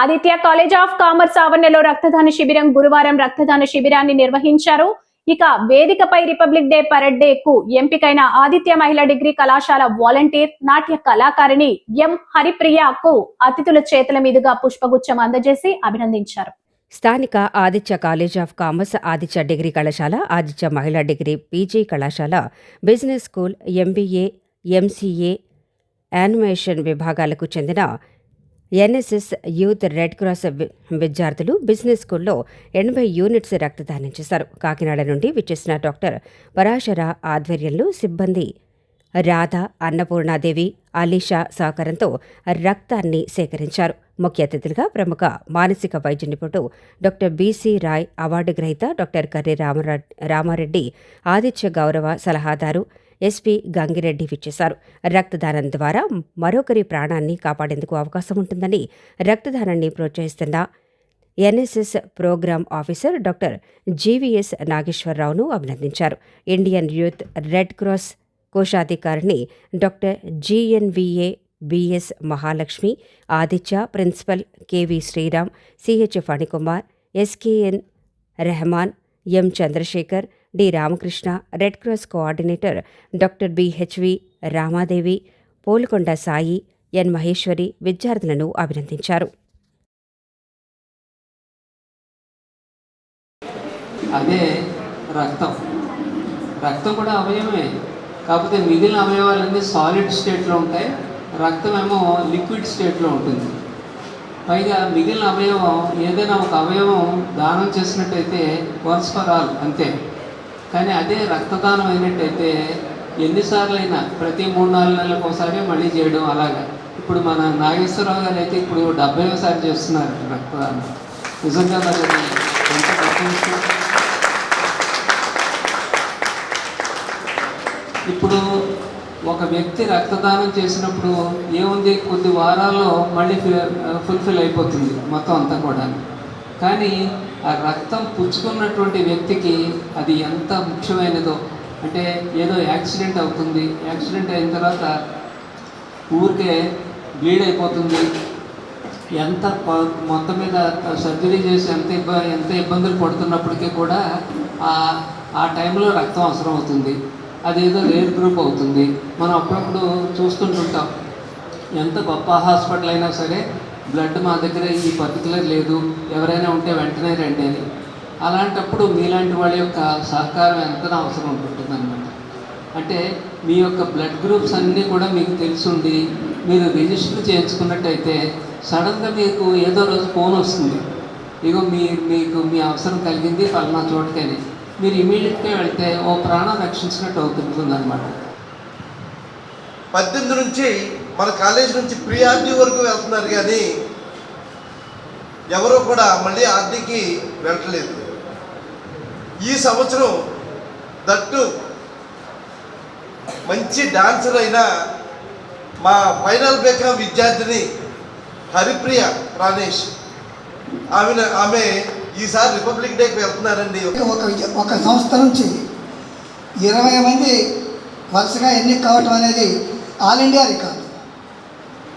Aditya college of commerce ఆవరణలో రక్తదాన శిబిరం గురువారం రక్తదాన శిబిరాన్ని నిర్వహించారు. ఇక వేదికపై రిపబ్లిక్ డే పరేడ్ డే కు ఎంపికైన ఆదిత్య మహిళా డిగ్రీ కళాశాల వాలంటీర్ నాట్య కళాకారిణి ఎం. హరిప్రియకు అతిథుల చేతుల మీదుగా పుష్పగుచ్చం అందజేసి అభినందించారు. స్థానిక Aditya college of commerce Aditya degree కళాశాల ఆదిత్య మహిళా డిగ్రీ పీజీ కళాశాల business school MBA MCA animation విభాగాలకు చెందిన ఎన్ఎస్ఎస్ యూత్ రెడ్ క్రాస్ విద్యార్థులు బిజినెస్ స్కూల్లో ఎనభై యూనిట్స్ రక్తదానం చేశారు. కాకినాడ నుండి విచ్చేసిన డాక్టర్ పరాశర ఆధ్వర్యంలో సిబ్బంది రాధ అన్నపూర్ణాదేవి అలీషా సహకారంతో రక్తాన్ని సేకరించారు. ముఖ్య అతిథులుగా ప్రముఖ మానసిక వైద్య నిపుణుడు doctor B C Roy award doctor Karri రామరా Ramareddy Aditya గౌరవ సలహాదారు ఎస్పీ గంగిరెడ్డి విచ్చేశారు. రక్తదానం ద్వారా మరొకరి ప్రాణాన్ని కాపాడేందుకు అవకాశం ఉంటుందని రక్తదానాన్ని ప్రోత్సహిస్తున్న NSS programme officer doctor GVS నాగేశ్వరరావును అభినందించారు. Indian youth red cross కోశాధికారిణి doctor GNVA BS Mahalakshmi Aditya principal KV Sriram CH Phanikumar SKN Rehman M Chandrashekar D. Ramakrishna red cross coordinator doctor BHV Ramadevi Polakonda Sai N. Maheshwari విద్యార్థులను అభినందించారు. అదే రక్తం. రక్తం కూడా అవయవమే. కాకపోతే మిగిలిన అవయవాలన్నీ సాలిడ్ స్టేట్లో ఉంటాయి. రక్తం ఏమో లిక్విడ్ స్టేట్లో ఉంటుంది. పైగా మిగిలిన అవయవం ఏదైనా ఒక అవయవం దానం చేసినట్టయితే వన్స్ ఫర్ ఆల్ అంతే. కానీ అదే రక్తదానం అయినట్టయితే ఎన్నిసార్లు అయినా ప్రతి మూడు నాలుగు నెలలకు ఒకసారి మళ్ళీ చేయడం అలాగా. ఇప్పుడు మన నాగేశ్వరరావు గారు అయితే ఇప్పుడు డెబ్బైసారి చేస్తున్నారు రక్తదానం. నిజంగా మరి ఎంత ఇప్పుడు ఒక వ్యక్తి రక్తదానం చేసినప్పుడు ఏముంది? కొద్ది వారాల్లో మళ్ళీ ఫుల్ఫిల్ అయిపోతుంది మొత్తం అంతా కూడా కానీ ఆ రక్తం పుచ్చుకున్నటువంటి వ్యక్తికి అది ఎంత ముఖ్యమైనదో. అంటే ఏదో యాక్సిడెంట్ అవుతుంది. యాక్సిడెంట్ అయిన తర్వాత ఊరికే బ్లీడ్ అయిపోతుంది. ఎంత ప- మొత్తం మీద సర్జరీ చేసి ఎంత ఇబ్బ ఎంత ఇబ్బందులు పడుతున్నప్పటికీ కూడా ఆ ఆ టైంలో రక్తం అవసరం అవుతుంది అదేదో రేర్ గ్రూప్ అవుతుంది. మనం అప్పుడప్పుడు చూస్తుంటుంటాం. ఎంత గొప్ప హాస్పిటల్ అయినా సరే బ్లడ్ మా దగ్గర ఈ పర్టికులర్ లేదు ఎవరైనా ఉంటే వెంటనే రండి అని. అలాంటప్పుడు మీలాంటి వాళ్ళ యొక్క సహకారం ఎంత అవసరం ఉంటుంది అనమాట అంటే మీ యొక్క బ్లడ్ గ్రూప్స్ అన్నీ కూడా మీకు తెలుసుండి మీరు రిజిస్టర్ చేయించుకున్నట్టయితే సడన్గా మీకు ఏదో రోజు ఫోన్ వస్తుంది. ఇగో మీ మీకు మీ అవసరం కలిగింది ఫలానా చోటుకని. మీరు ఇమీడియట్గా వెళ్తే ఓ ప్రాణం రక్షించినట్టు అవుతుంది అనమాట పద్దెనిమిది నుంచి మన కాలేజ్ నుంచి ప్రీ ఆర్డీ వరకు వెళ్తున్నారు కానీ ఎవరూ కూడా మళ్ళీ ఆర్డీకి వెళ్ళట్లేదు. ఈ సంవత్సరం దట్టు మంచి డాన్సర్ అయిన మా ఫైనల్ బేకా విద్యార్థిని హరిప్రియ ప్రాణేష్ ఆమె ఆమె ఈసారి రిపబ్లిక్ డేకి వెళ్తున్నారండి. ఒక ఒక సంస్థ నుంచి ఇరవై మంది వరుసగా ఎన్నిక కావటం అనేది ఆల్ ఇండియా రికార్డు.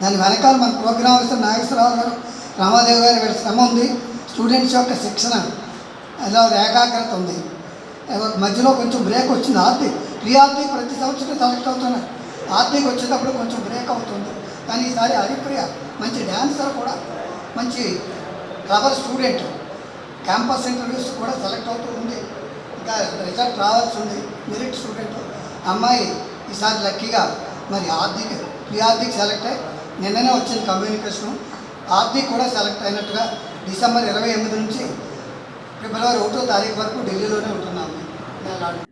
దాని వెనకాల మన ప్రోగ్రామ్ ఆఫీసర్ నాగేశ్వరరావు గారు రామాదేవి గారి వీళ్ళ శ్రమ ఉంది. స్టూడెంట్స్ యొక్క శిక్షణ అలా ఏకాగ్రత ఉంది. ఒక మధ్యలో కొంచెం బ్రేక్ వచ్చింది. ఆర్టీ ప్రీ ప్రతి సంవత్సరం సెలెక్ట్ అవుతున్నారు. ఆర్టీకి వచ్చేటప్పుడు కొంచెం బ్రేక్ అవుతుంది. కానీ ఈసారి హరిప్రియ మంచి డ్యాన్సర్ కూడా మంచి క్లవర్ స్టూడెంట్. క్యాంపస్ ఇంటర్వ్యూస్ కూడా సెలెక్ట్ అవుతూ ఉంది. ఇంకా రిజల్ట్ రావాల్సి ఉంది. Merit student. అమ్మాయి ఈసారి లక్కీగా మరి ఆర్థిక ప్రీ ఆర్థిక సెలెక్ట్ అయ్యి నిన్ననే వచ్చింది కమ్యూనికేషన్ ఆర్థిక కూడా సెలెక్ట్ అయినట్టుగా డిసెంబర్ ఇరవై ఎనిమిది నుంచి ఫిబ్రవరి ఒకటో తారీఖు వరకు ఢిల్లీలోనే ఉంటున్నాము. నేను